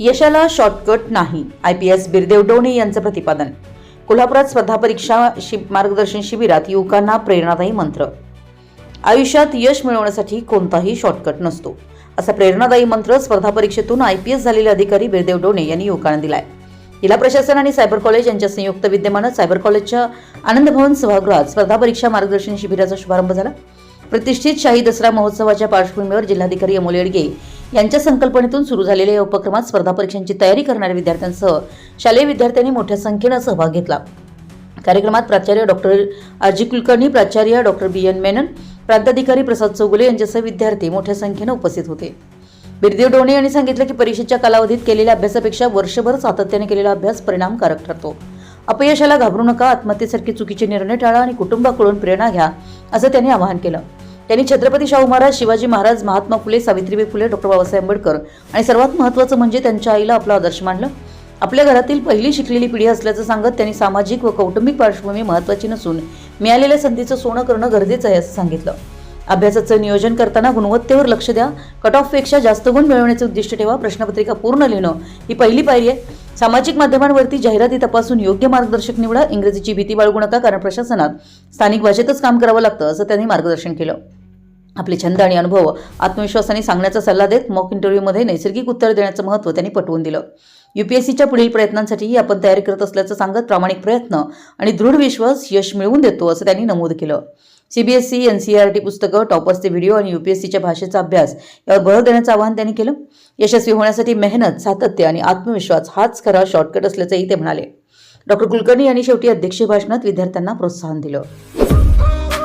यशाला शॉर्टकट नाही. I P S Birdev Done यांचं प्रतिपादन. कोल्हापुरात स्पर्धा परीक्षा मार्गदर्शन शिबिरात युवकांना प्रेरणादायी मंत्र. आयुष्यात यश मिळवण्यासाठी कोणताही शॉर्टकट नसतो. असा प्रेरणादायी मंत्र स्पर्धा परीक्षेतून आय पी एस झालेले अधिकारी बिरदेव डोणे यांनी युवकांना दिलाय. जिल्हा प्रशासन आणि सायबर कॉलेज यांच्या संयुक्त विद्यमानं सायबर कॉलेजच्या आनंद भवन सभागृहात स्पर्धा परीक्षा मार्गदर्शन शिबिराचा शुभारंभ झाला. प्रतिष्ठित शाही दसरा महोत्सवाच्या पार्श्वभूमीवर जिल्हाधिकारी अमोल येडगे यांच्या संकल्पनेतून सुरू झालेल्या या उपक्रमात स्पर्धा परीक्षांची तयारी करणाऱ्या विद्यार्थ्यांसह शालेय विद्यार्थ्यांनी मोठ्या संख्येनं सहभाग घेतला. कार्यक्रमात प्राचार्य डॉक्टर आजी कुलकर्णी प्राचार्य डॉक्टर बी. एन. मेनन प्रांताधिकारी प्रसाद चौगुले यांच्यासह विद्यार्थी मोठ्या संख्येनं उपस्थित होते. बिरदेव डोणे यांनी सांगितलं की परीक्षेच्या कालावधीत केलेल्या अभ्यासापेक्षा वर्षभर सातत्याने केलेला अभ्यास परिणामकारक ठरतो. अपयशाला घाबरू नका आत्महत्येसारखे चुकीचे निर्णय टाळा आणि कुटुंबाकडून प्रेरणा घ्या असं त्यांनी आवाहन केलं. त्यांनी छत्रपती शाहू महाराज शिवाजी महाराज महात्मा फुले सावित्रीबाई फुले डॉक्टर बाबासाहेब आंबेडकर आणि सर्वात महत्त्वाचं म्हणजे त्यांच्या आईला आपला आदर्श मानलं. आपल्या घरातील पहिली शिकलेली पिढी असल्याचं सांगत त्यांनी सामाजिक व कौटुंबिक पार्श्वभूमी महत्त्वाची नसून मिळालेल्या संधीचं सोनं करणं गरजेचं आहे असं सांगितलं. अभ्यासाचं नियोजन करताना गुणवत्तेवर लक्ष द्या. कट ऑफपेक्षा जास्त गुण मिळवण्याचे उद्दिष्ट ठेवा. प्रश्नपत्रिका पूर्ण लिहिणं ही पहिली पायरी आहे. सामाजिक माध्यमांवरती जाहिराती तपासून योग्य मार्गदर्शक निवडा. इंग्रजीची भीती बाळगू नका कारण प्रशासनात स्थानिक भाषेतच काम करावं लागतं असं त्यांनी मार्गदर्शन केलं. आपले छंद आणि अनुभव आत्मविश्वासाने सांगण्याचा सल्ला देत मॉक इंटरव्ह्यूमध्ये नैसर्गिक उत्तर देण्याचं महत्त्व त्यांनी पटवून दिलं. युपीएससीच्या पुढील प्रयत्नांसाठीही आपण तयारी करत असल्याचं सांगत प्रामाणिक प्रयत्न आणि दृढ विश्वास यश मिळवून देतो असं त्यांनी नमूद केलं. सीबीएसई एनसीआरटी पुस्तकं टॉपर्सचे व्हिडिओ आणि युपीएससीच्या भाषेचा अभ्यास यावर भर देण्याचं आवाहन त्यांनी केलं. यशस्वी होण्यासाठी मेहनत सातत्य आणि आत्मविश्वास हाच खरा शॉर्टकट असल्याचंही ते म्हणाले. डॉक्टर कुलकर्णी यांनी शेवटी अध्यक्षीय भाषणात विद्यार्थ्यांना प्रोत्साहन दिलं.